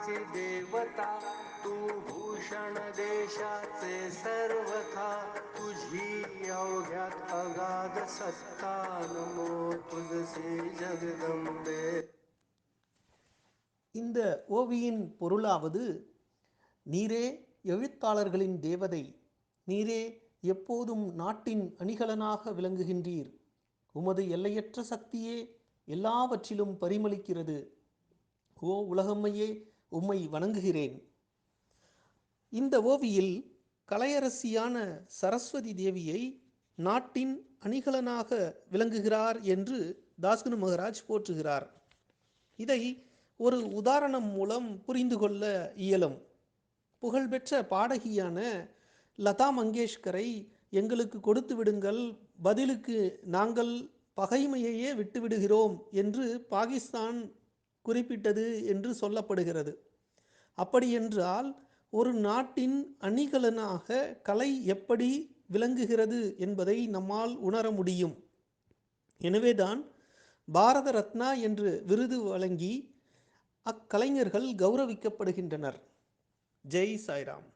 देशाची देवता तू भूषण देशाचे सर्वथा तुझी अवघ्यात अगाध सत्ता नमो तुझसे जगदंबे இந்த ஓவியின் பொருளாவது நீரே எழுத்தாளர்களின் தேவதை நீரே எப்போதும் நாட்டின் அணிகலனாக விளங்குகின்றீர் உமது எல்லையற்ற சக்தியே எல்லாவற்றிலும் பரிமளிக்கிறது ஓ உலகம்மையே உம்மை வணங்குகிறேன். இந்த ஓவியில் கலையரசியான சரஸ்வதி தேவியை நாட்டின் அணிகலனாக விளங்குகிறார் என்று தாஸ்குனு மகராஜ் போற்றுகிறார். இதை ஒரு உதாரணம் மூலம் புரிந்து கொள்ள இயலும். புகழ்பெற்ற பாடகியான லதா மங்கேஷ்கரை எங்களுக்கு கொடுத்து விடுங்கள் பதிலுக்கு நாங்கள் பகைமையையே விட்டுவிடுகிறோம் என்று பாகிஸ்தான் குறிப்பிட்டது என்று சொல்லப்படுகிறது. அப்படியென்றால் ஒரு நாட்டின் அணிகலனாக கலை எப்படி விளங்குகிறது என்பதை நம்மால் உணர முடியும். எனவேதான் பாரத ரத்னா என்று விருது வழங்கி அக்கலைஞர்கள் கௌரவிக்கப்படுகின்றனர். ஜெய் சாய்ராம்.